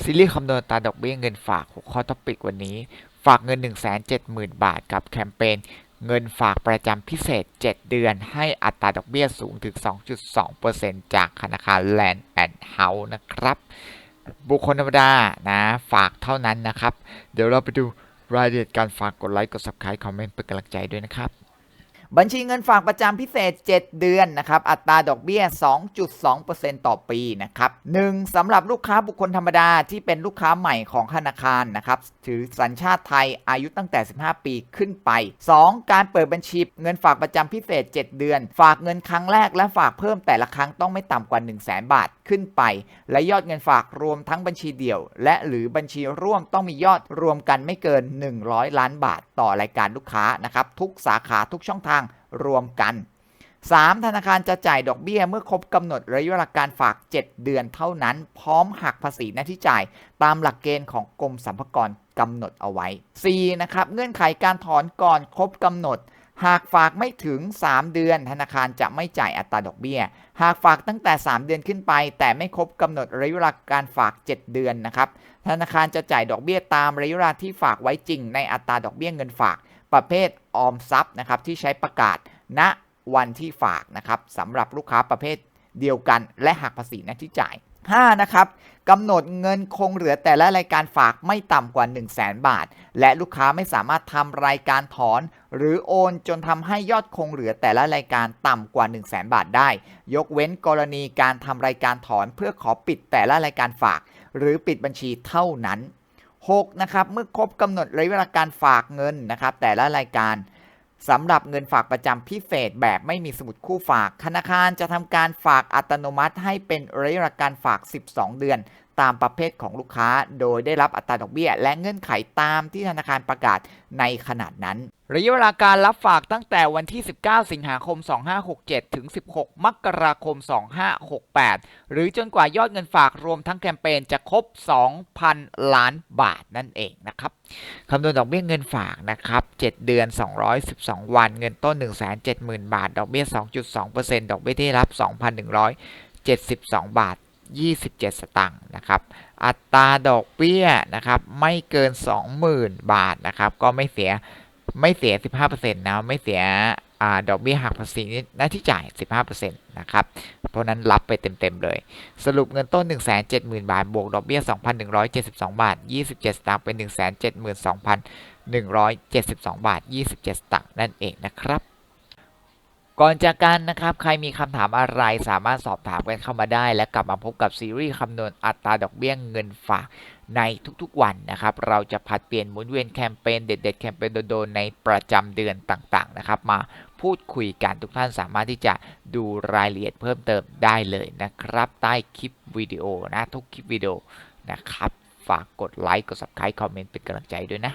ซีรีส์คำนวณอัตราดอกเบี้ยเงินฝาก6ข้อท็อปิกวันนี้ ฝากเงิน 170,000 บาทกับแคมเปญเงินฝากประจำพิเศษ 7 เดือน ให้อัตราดอกเบี้ยสูงถึง 2.2%จากธนาคาร Land and House นะครับ บุคคลธรรมดานะฝากเท่านั้นนะครับ เดี๋ยวเราไปดูรายละเอียดการฝากกดไลค์กด Subscribe คอมเมนต์เป็นกำลังใจด้วยนะครับ บัญชีเงินฝากประจำพิเศษ 7 เดือนนะครับ อัตราดอกเบี้ย 2.2%ต่อปีนะครับ 1. สำหรับลูกค้าบุคคลธรรมดาที่เป็นลูกค้าใหม่ของธนาคารนะครับ ถือสัญชาติไทยอายุตั้งแต่ 15 ปีขึ้นไป 2. การเปิดบัญชีเงินฝากประจำพิเศษ 7 เดือน ฝากเงินครั้งแรกและฝากเพิ่มแต่ละครั้งต้องไม่ต่ำกว่า 1 0 0 0 0แบาทขึ้นไป และยอดเงินฝากรวมทั้งบัญชีเดี่ยว และหรือบัญชีร่วมต้องมียอดรวมกันไม่เกิน 100 ล้านบาท ต่อรายการลูกค้านะครับทุกสาขาทุกช่องทางรวมกัน 3. ธนาคารจะจ่ายดอกเบี้ยเมื่อครบกำหนดระยะเวลาการฝาก 7 เดือนเท่านั้น พร้อมหักภาษีหน้าที่จ่ายตามหลักเกณฑ์ของกรมสรรพากรกำหนดเอาไว้ 4. นะครับเงื่อนไขการถอนก่อนครบกำหนด หากฝากไม่ถึง 3 เดือน ธนาคารจะไม่จ่ายอัตราดอกเบี้ย หากฝากตั้งแต่ 3 เดือนขึ้นไป แต่ไม่ครบกำหนดระยะเวลาการฝาก 7 เดือนนะครับธนาคารจะจ่ายดอกเบี้ยตามระยะเวลาที่ฝากไว้จริงในอัตราดอกเบี้ยเงินฝาก ประเภทออมทรัพย์นะครับที่ใช้ประกาศณวันที่ฝากนะครับสำหรับลูกค้าประเภทเดียวกัน และหักภาษีหน้าที่จ่าย 5. นะครับกำหนดเงินคงเหลือแต่ละรายการฝากไม่ต่ำกว่า 1 0 0 0 0แบาท และลูกค้าไม่สามารถทำรายการถอน หรือโอนจนทำให้ยอดคงเหลือแต่ละรายการต่ำกว่า 1 0 0 0 0แบาทได้ ยกเว้นกรณีการทำรายการถอนเพื่อขอปิดแต่ละรายการฝาก หรือปิดบัญชีเท่านั้น 6. นะครับเมื่อครบกำหนดระยะเวลาการฝากเงินนะครับแต่ละรายการสำหรับเงินฝากประจำพิเศษแบบไม่มีสมุดคู่ฝาก ธนาคารจะทำการฝากอัตโนมัติให้เป็นระยะเวลาการฝาก 12 เดือน ตามประเภทของลูกค้า โดยได้รับอัตราดอกเบี้ย และเงื่อนไขตามที่ธนาคารประกาศในขนาดนั้น ระยะเวลาการรับฝากตั้งแต่วันที่ 19 สิงหาคม 2567 ถึง 16 มกราคม 2568 หรือจนกว่ายอดเงินฝากรวมทั้งแคมเปญจะครบ 2,000 ล้านบาทนั่นเองนะครับคำนวณดอกเบี้ยเงินฝากนะครับ 7 เดือน 212 วัน เงินต้น 170,000 บาท ดอกเบี้ย 2.2%ดอกเบี้ยที่รับ 2,172 บาท 27 สตางค์นะครับ อัตราดอกเบี้ยนะครับไม่เกิน 20,000 บาทนะครับ ก็ไม่เสียไม่เสีย 15%นะไม่เสียอดอกเบี้ยหักภาษีหน้าที่จ่าย 15%นะครับ เพราะนั้นรับไปเต็ม ๆ เลย สรุปเงินต้น 170,000 บาท บวกดอกเบี้ย 2,172 บาท 27 สตางค์เป็น 172,172 บาท 27 สตางค์นั่นเองนะครับ ก่อนจากกันนะครับ ใครมีคำถามอะไรสามารถสอบถามกันเข้ามาได้ และกลับมาพบกับซีรีส์คำนวณอัตราดอกเบี้ยเงินฝากในทุกๆวันนะครับ เราจะผัดเปลี่ยนหมุนเวียนแคมเปญเด็ดๆแคมเปญโดนๆในประจำเดือนต่างๆนะครับ มาพูดคุยกันทุกท่านสามารถที่จะดูรายละเอียดเพิ่มเติมได้เลยนะครับ ใต้คลิปวิดีโอนะทุกคลิปวิดีโอนะครับ ฝากกดไลค์กด subscribe คอมเมนต์เป็นกำลังใจด้วยนะ